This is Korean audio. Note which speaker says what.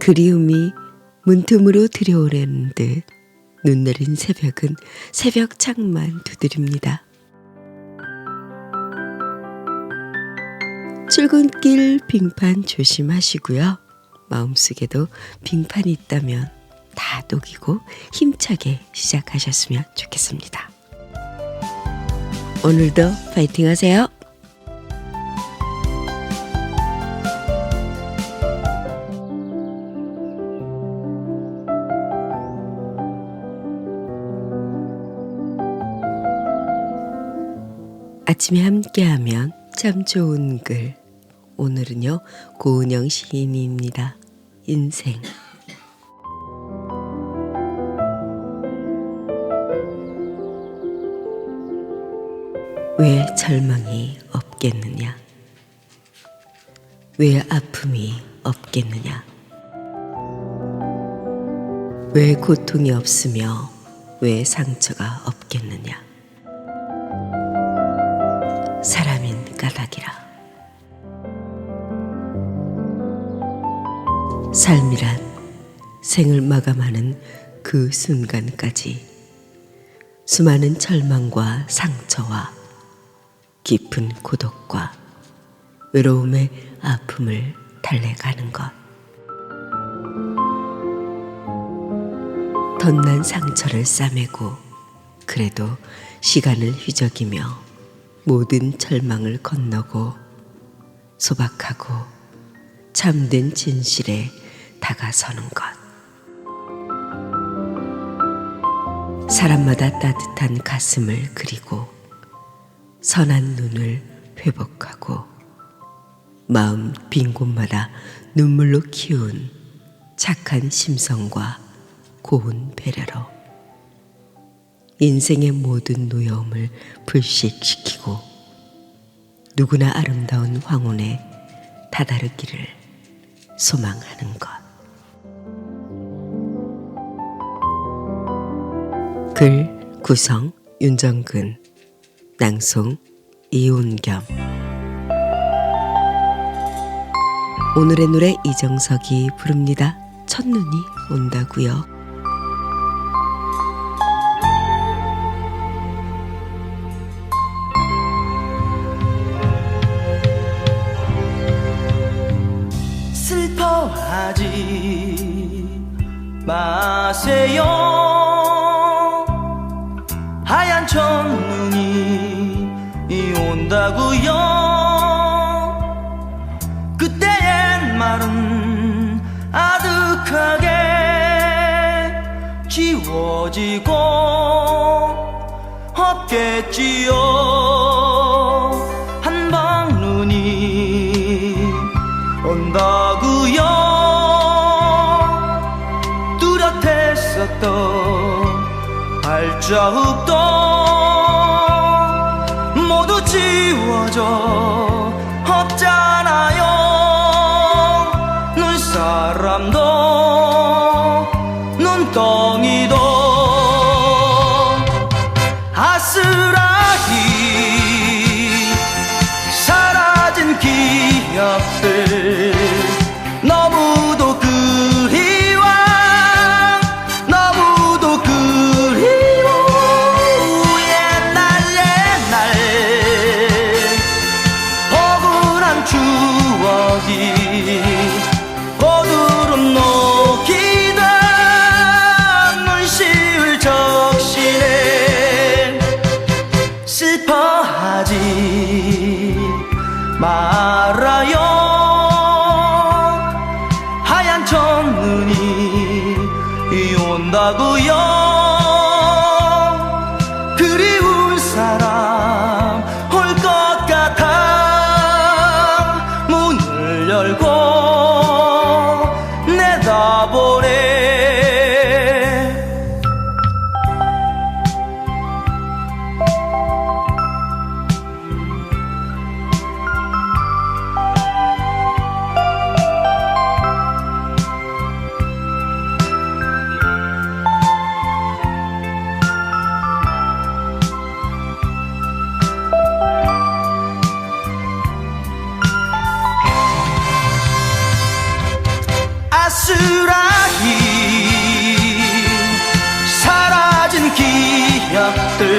Speaker 1: 그리움이 문틈으로 들여오려는 듯 눈 내린 새벽은 새벽 창만 두드립니다. 출근길 빙판 조심하시고요. 마음속에도 빙판이 있다면 다 녹이고 힘차게 시작하셨으면 좋겠습니다. 오늘도 파이팅 하세요. 아침에 함께하면 참 좋은 글. 오늘은요, 고은영 시인입니다. 인생. 왜 절망이 없겠느냐? 왜 아픔이 없겠느냐? 왜 고통이 없으며 왜 상처가 없겠느냐? 사람인 까닭이라. 삶이란 생을 마감하는 그 순간까지 수많은 절망과 상처와 깊은 고독과 외로움의 아픔을 달래가는 것. 덧난 상처를 싸매고 그래도 시간을 휘저기며 모든 절망을 건너고 소박하고 참된 진실에 다가서는 것. 사람마다 따뜻한 가슴을 그리고 선한 눈을 회복하고 마음 빈 곳마다 눈물로 키운 착한 심성과 고운 배려로 인생의 모든 노여움을 불식시키고 누구나 아름다운 황혼에 다다르기를 소망하는 것. 글 구성 윤정근 낭송 이온겸 오늘의 노래 이정석이 부릅니다. 첫눈이 온다고요.
Speaker 2: 하지 마세요. 하얀 첫눈이 온다고요. 그때의 말은 아득하게 지워지고 없겠지요 뚜렷했었던 발자국도 모두 지워져 없잖아요. 눈사람도 눈덩이도 아스라기 사라진 기억들 첫눈이 온다고요 yaptı